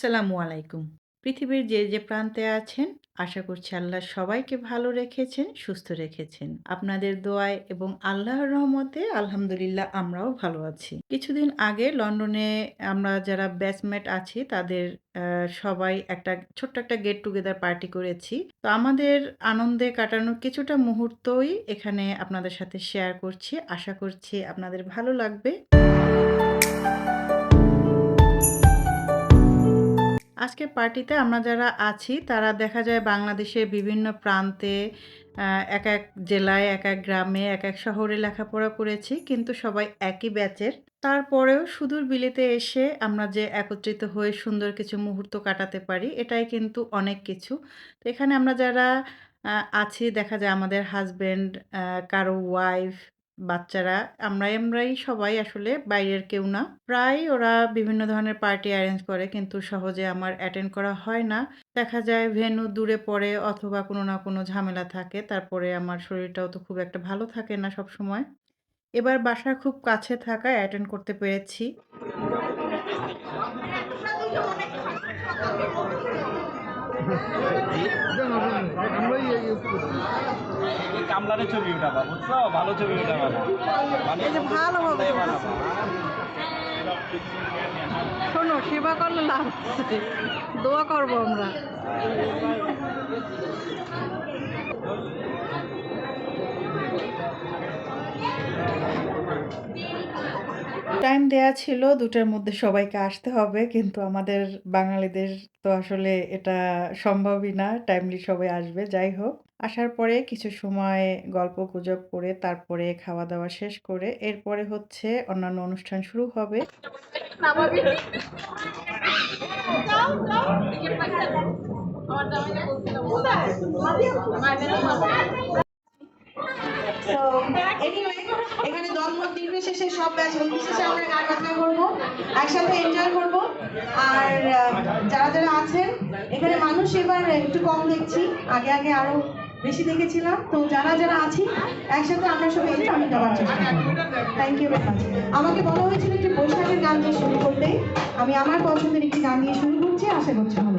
আসসালামু আলাইকুম। পৃথিবীর যে, যে প্রান্তে আছেন, আশা করছি আল্লাহ সবাইকে ভালো রেখেছেন, সুস্থ রেখেছেন। আপনাদের দোয়ায় এবং আল্লাহর রহমতে আলহামদুলিল্লাহ আমরাও ভালো আছি। কিছুদিন আগে লন্ডনে আমরা যারা ব্যাচমেট আছি তাদের সবাই একটা ছোট্ট একটা গেট টুগেদার পার্টি করেছি। তো আমাদের আনন্দে কাটানোর কিছুটা মুহূর্তই এখানে আপনাদের সাথে শেয়ার করছি। আশা করছি আপনাদের ভালো লাগবে। আজকের পার্টিতে আমরা যারা আছি তারা দেখা যায় বাংলাদেশের বিভিন্ন প্রান্তে এক, এক জেলায়, এক, এক গ্রামে, এক, এক শহরে লেখাপড়া করেছি। কিন্তু সবাই একই ব্যাচের। তারপরেও সুদূর বিলেতে এসে আমরা যে একত্রিত হয়ে সুন্দর কিছু মুহূর্ত কাটাতে পারি এটাই কিন্তু অনেক কিছু। তো এখানে আমরা যারা আছি দেখা যায় আমাদের হাজব্যান্ড কারও ওয়াইফ, বাচ্চারা আমরাই, আমরাই সবাই আসলে বাইরের কেউ না। প্রায়ই ওরা বিভিন্ন ধরনের পার্টি অ্যারেঞ্জ করে কিন্তু সহজে আমার অ্যাটেন্ড করা হয় না। দেখা যায় ভেন্যু দূরে পড়ে অথবা কোনো না কোনো ঝামেলা থাকে। তারপরে আমার শরীরটাও তো খুব একটা ভালো থাকে না সবসময়। এবার বাসার খুব কাছে থাকায় অ্যাটেন্ড করতে পেরেছি। আমরাই ইউজ করছি এই কামলারে ছবি উঠাবা বুঝছ? ভালো ছবি উঠাবা মানে বানাবো। শোনো সেবা করলে লাভ আছে। দোয়া করব আমরা। টাইম দেয়া ছিল ২ টার মধ্যে সবাইকে আসতে হবে। কিন্তু আমাদের বাঙালিদের তো আসলে এটা সম্ভবই না। টাইমলি সবাই আসবে। যাই হোক, আসার পরে কিছু সময় গল্প গুজব করে তারপরে খাওয়া-দাওয়া শেষ করে এরপরে হচ্ছে অন্যান্য অনুষ্ঠান শুরু হবে। So, anyway, এখানে দলমত নির্বিশেষে সব ব্যাচ নির্বিশেষে আমরা গান বাজনা করব একসাথে এনজয় করব। আর যারা যারা আছেন এখানে মানুষ এবার একটু কম দেখছি। আগে আগে আরও বেশি দেখেছিলাম। তো যারা যারা আছি একসাথে আমরা সবাই এই আমি গাওয়ার চেষ্টা থ্যাংক ইউ ভেরি মাচ আমাকে বলা হয়েছিল একটি বৈশাখের গান দিয়ে শুরু করতে আমি আমার পছন্দের একটি গান দিয়ে শুরু করছি। আশা করছি ভালো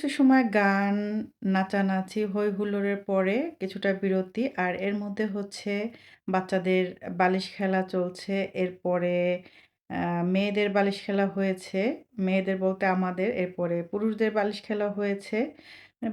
কিছু সময় গান, নাচানাচি, হই হুল্লোড়ের পরে কিছুটা বিরতি। আর এর মধ্যে হচ্ছে বাচ্চাদের বালিশ খেলা চলছে। এরপরে মেয়েদের বালিশ খেলা হয়েছে। মেয়েদের বলতে আমাদের। এরপরে পুরুষদের বালিশ খেলা হয়েছে।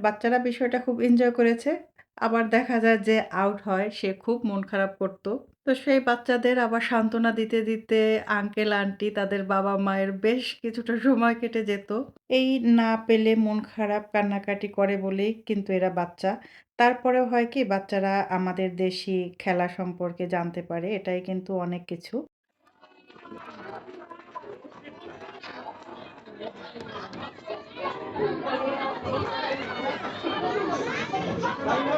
বাচ্চারা বিষয়টা খুব এনজয় করেছে। আবার দেখা যায় যে আউট হয় সে খুব মন খারাপ করত। তো সেই বাচ্চাদের আবার সান্ত্বনা দিতে, দিতে আঙ্কেল আন্টি তাদের বাবা-মায়ের বেশ কিছুটা সময় কেটে যেত। এই না পেলে মন খারাপ কান্নাকাটি করে বলেই কিন্তু এরা বাচ্চা। তারপরেও হয় কি বাচ্চারা আমাদের দেশি খেলা সম্পর্কে জানতে পারে। এটাই কিন্তু অনেক কিছু। চিরদিন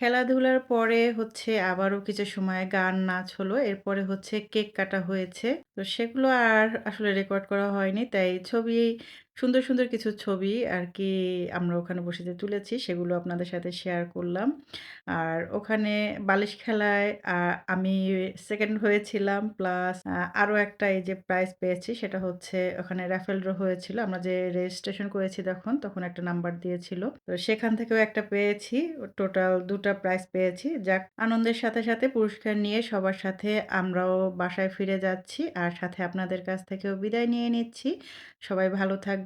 খেলাধুলার পরে হচ্ছে আবারও কিছু সময় গান, নাচ হলো। এরপরে হচ্ছে কেক কাটা হয়েছে। তো সেগুলো আর আসলে রেকর্ড করা হয়নি। তাই ছবি সুন্দর, সুন্দর কিছু ছবি আর কি আমরা ওখানে বসে যে তুলেছি সেগুলো আপনাদের সাথে শেয়ার করলাম। আর ওখানে বালিশ খেলায় আমি সেকেন্ড হয়েছিলাম প্লাস আরও একটা এই যে প্রাইজ পেয়েছি সেটা হচ্ছে ওখানে raffle draw হয়েছিল। আমরা যে রেজিস্ট্রেশন করেছি তখন, তখন একটা নাম্বার দিয়েছিল। তো সেখান থেকেও একটা পেয়েছি। টোটাল দুটা প্রাইজ পেয়েছি। যাক আনন্দের সাথে, সাথে পুরস্কার নিয়ে সবার সাথে আমরাও বাসায় ফিরে যাচ্ছি। আর সাথে আপনাদের কাছ থেকেও বিদায় নিয়ে নিচ্ছি। সবাই ভালো